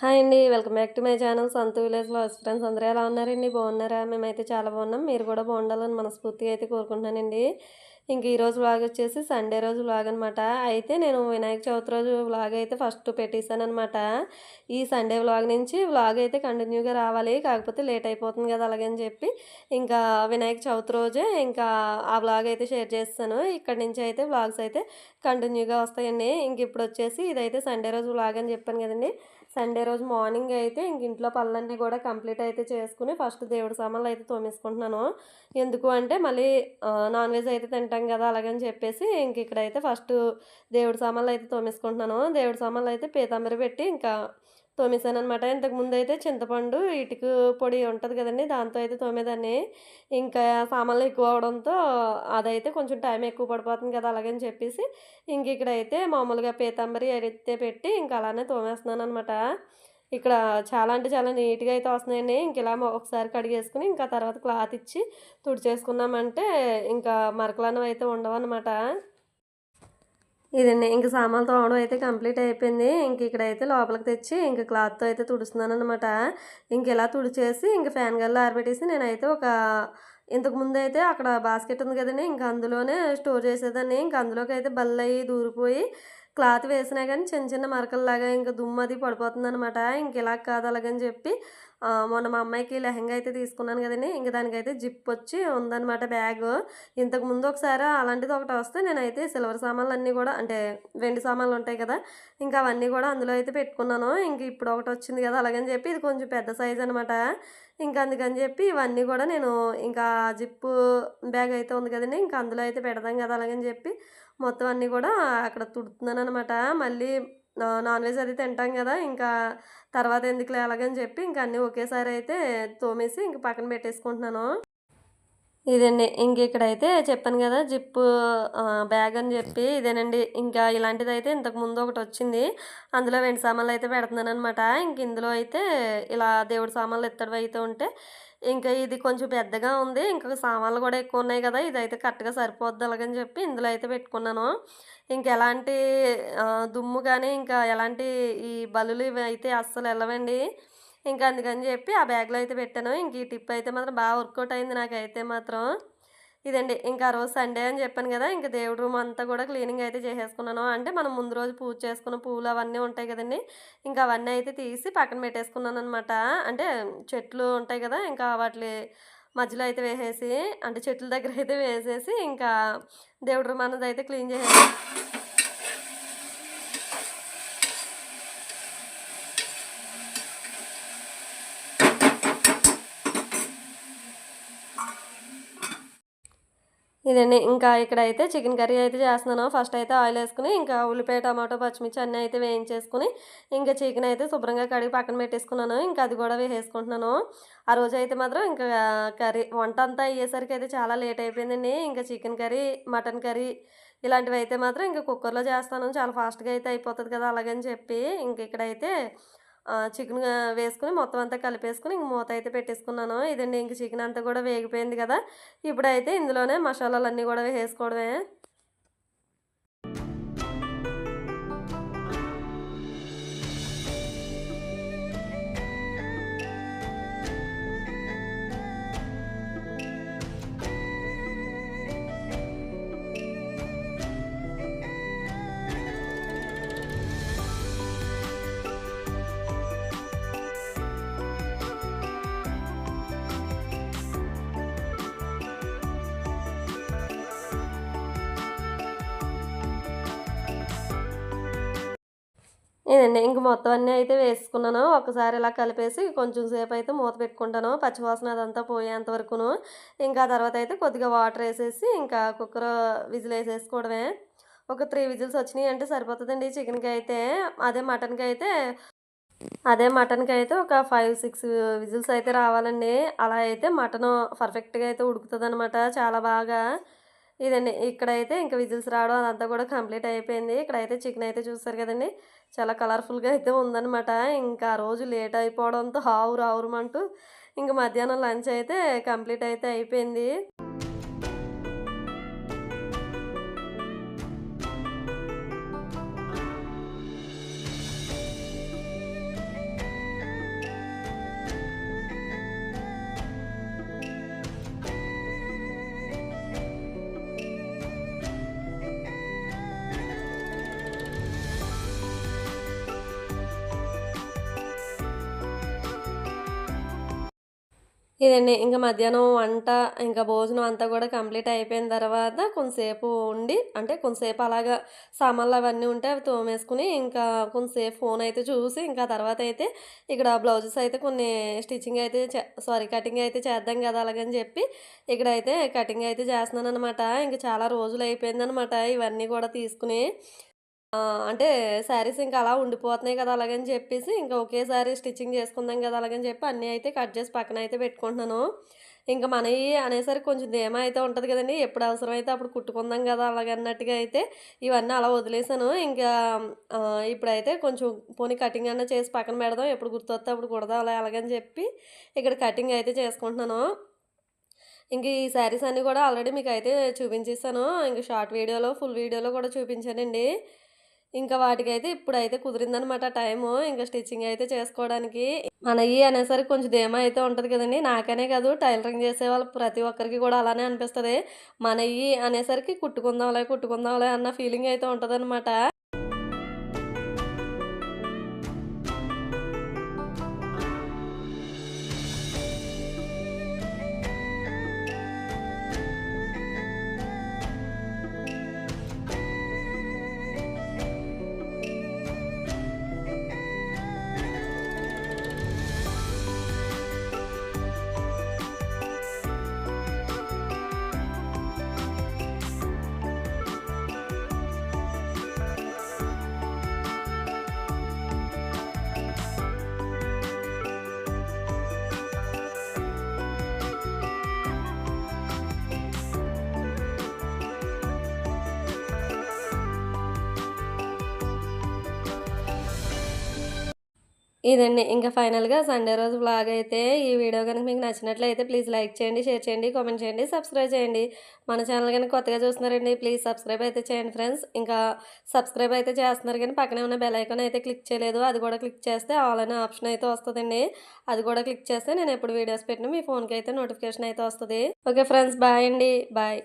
Hi అండి welcome back to my channel. Santhu village loss friends అందరూ ఎలా ఉన్నారండి? బాగున్నారా? మేమైతే చాలా బాగున్నాం. మీరు కూడా బాగుండాలని మనస్ఫూర్తిగా అయితే కోరుకుంటున్నానండి. ఇంక ఈరోజు వ్లాగ్ వచ్చేసి సండే రోజు వ్లాగ్ అనమాట అయితే నేను వినాయక చవితి రోజు వ్లాగ్ అయితే ఫస్ట్ పెట్టేశాను అనమాట ఈ సండే వ్లాగ్ నుంచి వ్లాగ్ అయితే కంటిన్యూగా రావాలి. కాకపోతే లేట్ అయిపోతుంది కదా అలాగని చెప్పి ఇంకా వినాయక చవితి రోజే ఇంకా ఆ వ్లాగ్ అయితే షేర్ చేస్తాను. ఇక్కడ నుంచి అయితే వ్లాగ్స్ అయితే కంటిన్యూగా వస్తాయండి. ఇంక ఇప్పుడు వచ్చేసి ఇదైతే సండే రోజు వ్లాగ్ అని చెప్పాను కదండి. సండే రోజు మార్నింగ్ అయితే ఇంక ఇంట్లో పనులన్నీ కూడా కంప్లీట్ అయితే చేసుకుని ఫస్ట్ దేవుడి సామాన్లు అయితే తోమేసుకుంటున్నాను. ఎందుకు అంటే మళ్ళీ నాన్ వెజ్ అయితే తింటాను తింటాం కదా అలాగని చెప్పేసి ఇంక ఇక్కడైతే ఫస్ట్ దేవుడి సామాన్లు అయితే తోమేసుకుంటున్నాను. దేవుడి సామాన్లు అయితే పీతాంబరి పెట్టి ఇంకా తోమేశాను అనమాట ఇంతకుముందు అయితే చింతపండు ఇటుక పొడి ఉంటుంది కదండి దాంతో అయితే తోమేదాన్ని. ఇంకా సామాన్లు ఎక్కువ అవడంతో అదైతే కొంచెం టైం ఎక్కువ పడిపోతుంది కదా అలాగని చెప్పేసి ఇంక ఇక్కడైతే మామూలుగా పీతాంబరి అయితే పెట్టి ఇంకా అలానే తోమేస్తున్నాను అనమాట ఇక్కడ చాలా అంటే చాలా నీట్గా అయితే వస్తున్నాయండి. ఇంక ఇలా ఒకసారి కడిగేసుకుని ఇంకా తర్వాత క్లాత్ ఇచ్చి తుడిచేసుకున్నామంటే ఇంకా మరకలన్నవి అయితే ఉండవన్నమాట. ఇదండి. ఇంక సామాన్లు తోమడం అయితే కంప్లీట్ అయిపోయింది. ఇంక ఇక్కడైతే లోపలికి తెచ్చి ఇంక క్లాత్తో అయితే తుడుస్తున్నాను అనమాట ఇంక ఇలా తుడిచేసి ఇంక ఫ్యాన్ గల్లో ఆరబెట్టేసి నేనైతే ఒక ఇంతకు ముందు అయితే అక్కడ బాస్కెట్ ఉంది కదండి. ఇంకా అందులోనే స్టోర్ చేసేదాన్ని. ఇంక అందులోకి అయితే బల్లయి దూరిపోయి క్లాత్ వేసినా కానీ చిన్న చిన్న మరకల్లాగా ఇంకా దుమ్ము అది పడిపోతుంది అనమాట ఇంక ఇలా కాదు అలాగని చెప్పి మొన్న మా అమ్మాయికి లెహంగా అయితే తీసుకున్నాను కదండి. ఇంక దానికైతే జిప్ వచ్చి ఉందన్నమాట బ్యాగ్. ఇంతకు ముందు ఒకసారి అలాంటిది ఒకటి వస్తే నేనైతే సిల్వర్ సామాన్లు అన్నీ కూడా అంటే వెండి సామాన్లు ఉంటాయి కదా ఇంకా అవన్నీ కూడా అందులో అయితే పెట్టుకున్నాను. ఇంక ఇప్పుడు ఒకటి వచ్చింది కదా అలాగని చెప్పి ఇది కొంచెం పెద్ద సైజ్ అనమాట ఇంకా అందుకని చెప్పి ఇవన్నీ కూడా నేను ఇంకా జిప్పు బ్యాగ్ అయితే ఉంది కదండి ఇంకా అందులో అయితే పెడదాం కదా అలాగని చెప్పి మొత్తం అన్నీ కూడా అక్కడ తుడుతున్నాను అనమాట మళ్ళీ నాన్ వెజ్ అది తింటాం కదా ఇంకా తర్వాత ఎందుకులే అలాగని చెప్పి ఇంకా అన్నీ ఒకేసారి అయితే తోమేసి ఇంక పక్కన పెట్టేసుకుంటున్నాను. ఇదండి. ఇంక ఇక్కడైతే చెప్పాను కదా జిప్ బ్యాగ్ అని చెప్పి ఇదేనండి. ఇంకా ఇలాంటిది అయితే ఇంతకు ముందు ఒకటి వచ్చింది. అందులో వెండి సామాన్లు అయితే పెడుతున్నాను అనమాట ఇంక ఇందులో అయితే ఇలా దేవుడి సామాన్లు ఎత్తడం అయితే ఉంటే ఇంకా ఇది కొంచెం పెద్దగా ఉంది. ఇంకా సామాన్లు కూడా ఎక్కువ ఉన్నాయి కదా ఇదైతే కరెక్ట్గా సరిపోద్ది అలాగని చెప్పి ఇందులో అయితే పెట్టుకున్నాను. ఇంకెలాంటి దుమ్ము కానీ ఇంకా ఎలాంటి ఈ బలులు ఇవి అయితే అస్సలు వెళ్ళవండి. ఇంకా అందుకని చెప్పి ఆ బ్యాగ్లో అయితే పెట్టాను. ఇంక ఈ టిప్ అయితే మాత్రం బాగా వర్కౌట్ అయింది నాకైతే మాత్రం. ఇదండి. ఇంకా రోజు సండే అని చెప్పాను కదా ఇంకా దేవుడి రూమ్ అంతా కూడా క్లీనింగ్ అయితే చేసేసుకున్నాను. అంటే మనం ముందు రోజు పూజ చేసుకున్న పూలు అవన్నీ ఉంటాయి కదండి ఇంకా అవన్నీ అయితే తీసి పక్కన పెట్టేసుకున్నాను అనమాట అంటే చెట్లు ఉంటాయి కదా ఇంకా వాటి మధ్యలో అయితే వేసేసి అంటే చెట్ల దగ్గర అయితే వేసేసి ఇంకా దేవుడి రూమ్ అన్నది అయితే క్లీన్ చేసేసి ఇదండి. ఇంకా ఇక్కడ అయితే చికెన్ కర్రీ అయితే చేస్తున్నాను. ఫస్ట్ అయితే ఆయిల్ వేసుకుని ఇంకా ఉల్లిపాయ టమాటో పచ్చిమిర్చి అన్నీ అయితే వేయించేసుకుని ఇంకా చికెన్ అయితే శుభ్రంగా కడిగి పక్కన పెట్టేసుకున్నాను. ఇంకా అది కూడా వేసేసుకుంటున్నాను. ఆ రోజు అయితే మాత్రం ఇంకా కర్రీ వంట అంతా అయ్యేసరికి అయితే చాలా లేట్ అయిపోయిందండి. ఇంకా చికెన్ కర్రీ మటన్ కర్రీ ఇలాంటివి అయితే మాత్రం ఇంకా కుక్కర్లో చేస్తాను. చాలా ఫాస్ట్గా అయితే అయిపోతుంది కదా అలాగని చెప్పి ఇంక ఇక్కడైతే చికెన్ వేసుకుని మొత్తం అంతా కలిపేసుకుని ఇంక మూత అయితే పెట్టేసుకున్నాను. ఇదండి ఇంక చికెన్ అంతా కూడా వేగిపోయింది కదా. ఇప్పుడైతే ఇందులోనే మసాలాలన్నీ కూడా వేసుకోవడమే. ఇదండి. ఇంక మొత్తం అన్నీ అయితే వేసుకున్నాను. ఒకసారి ఇలా కలిపేసి కొంచెం సేపు అయితే మూత పెట్టుకుంటాను. పచ్చివాసన అదంతా పోయేంత వరకును. ఇంకా తర్వాత అయితే కొద్దిగా వాటర్ వేసేసి ఇంకా కుక్కర్ విజిల్ వేసేసుకోవడమే. ఒక త్రీ విజిల్స్ వచ్చినాయి అంటే సరిపోతుందండి చికెన్కి అయితే. అదే మటన్కి అయితే అదే మటన్కి అయితే ఒక ఫైవ్ సిక్స్ విజిల్స్ అయితే రావాలండి. అలా అయితే మటన్ పర్ఫెక్ట్గా అయితే ఉడుకుతుంది చాలా బాగా. ఇదండి. ఇక్కడైతే ఇంకా విజిల్స్ రావడం అదంతా కూడా కంప్లీట్ అయిపోయింది. ఇక్కడైతే చికెన్ అయితే చూస్తారు కదండి. చాలా కలర్ఫుల్గా అయితే ఉందనమాట ఇంకా రోజు లేట్ అయిపోవడంతో ఆవురు ఆవురమంటూ ఇంకా మధ్యాహ్నం లంచ్ అయితే కంప్లీట్ అయితే అయిపోయింది. ఇదండి. ఇంకా మధ్యాహ్నం వంట ఇంకా భోజనం అంతా కూడా కంప్లీట్ అయిపోయిన తర్వాత కొంతసేపు ఉండి అంటే కొంతసేపు అలాగా సామాన్లు అవన్నీ ఉంటే అవి తోమేసుకుని ఇంకా కొంతసేపు ఫోన్ అయితే చూసి ఇంకా తర్వాత అయితే ఇక్కడ బ్లౌజెస్ అయితే కొన్ని స్టిచ్చింగ్ అయితే సారీ కటింగ్ అయితే చేద్దాం కదా అలాగని చెప్పి ఇక్కడ అయితే కటింగ్ అయితే చేస్తున్నాను అనమాట ఇంకా చాలా రోజులు అయిపోయిందనమాట ఇవన్నీ కూడా తీసుకుని అంటే శారీస్ ఇంకా అలా ఉండిపోతున్నాయి కదా! అలాగని చెప్పేసి ఇంకా ఒకేసారి స్టిచ్చింగ్ చేసుకుందాం కదా! అలాగని చెప్పి అన్నీ అయితే కట్ చేసి పక్కన అయితే పెట్టుకుంటున్నాను. ఇంకా మనవి అనేసరికి కొంచెం ధీమా అయితే ఉంటుంది కదండి ఎప్పుడు అవసరమైతే అప్పుడు కుట్టుకుందాం కదా! అలాగన్నట్టుగా అయితే ఇవన్నీ అలా వదిలేసాను. ఇంకా ఇప్పుడైతే కొంచెం పోనీ కటింగ్ అన్నా చేసి పక్కన పెడదాం. ఎప్పుడు గుర్తొస్తే అప్పుడు కుడదాం అలా అలాగని చెప్పి ఇక్కడ కటింగ్ అయితే చేసుకుంటున్నాను. ఇంక ఈ శారీస్ అన్నీ కూడా ఆల్రెడీ మీకు అయితే చూపించేసాను. ఇంక షార్ట్ వీడియోలో, ఫుల్ వీడియోలో కూడా చూపించానండి. ఇంకా వాటికైతే ఇప్పుడైతే కుదిరిందనమాట టైము. ఇంకా స్టిచ్చింగ్ అయితే చేసుకోవడానికి. మనయి అనేసరికి కొంచెం ధీమా అయితే ఉంటుంది కదండి నాకనే కాదు టైలరింగ్ చేసే వాళ్ళు ప్రతి ఒక్కరికి కూడా అలానే అనిపిస్తుంది మనయి అనేసరికి కుట్టుకుందాంలే, కుట్టుకుందాంలే అన్న ఫీలింగ్ అయితే ఉంటదనమాట. ఇదండి. ఇంకా ఫైనల్‌గా సండే రోజు బ్లాగ్ అయితే ఈ వీడియో కనుక మీకు నచ్చినట్లయితే ప్లీజ్ లైక్ చేయండి, షేర్ చేయండి, కామెంట్ చేయండి, సబ్స్క్రైబ్ చేయండి. మన ఛానల్ కనుక కొత్తగా చూస్తున్నారండి ప్లీజ్ సబ్స్క్రైబ్ అయితే చేయండి ఫ్రెండ్స్. ఇంకా సబ్స్క్రైబ్ అయితే చేస్తున్నారు కానీ పక్కనే ఉన్న బెల్ ఐకాన్ అయితే క్లిక్ చేయలేదు. అది కూడా క్లిక్ చేస్తే ఆల్ అనే ఆప్షన్ అయితే వస్తుందండి అది కూడా క్లిక్ చేస్తే నేను ఎప్పుడు వీడియోస్ పెట్టినా మీ ఫోన్‌కి అయితే నోటిఫికేషన్ అయితే వస్తుంది ఓకే ఫ్రెండ్స్ బాయ్ అండి. బాయ్.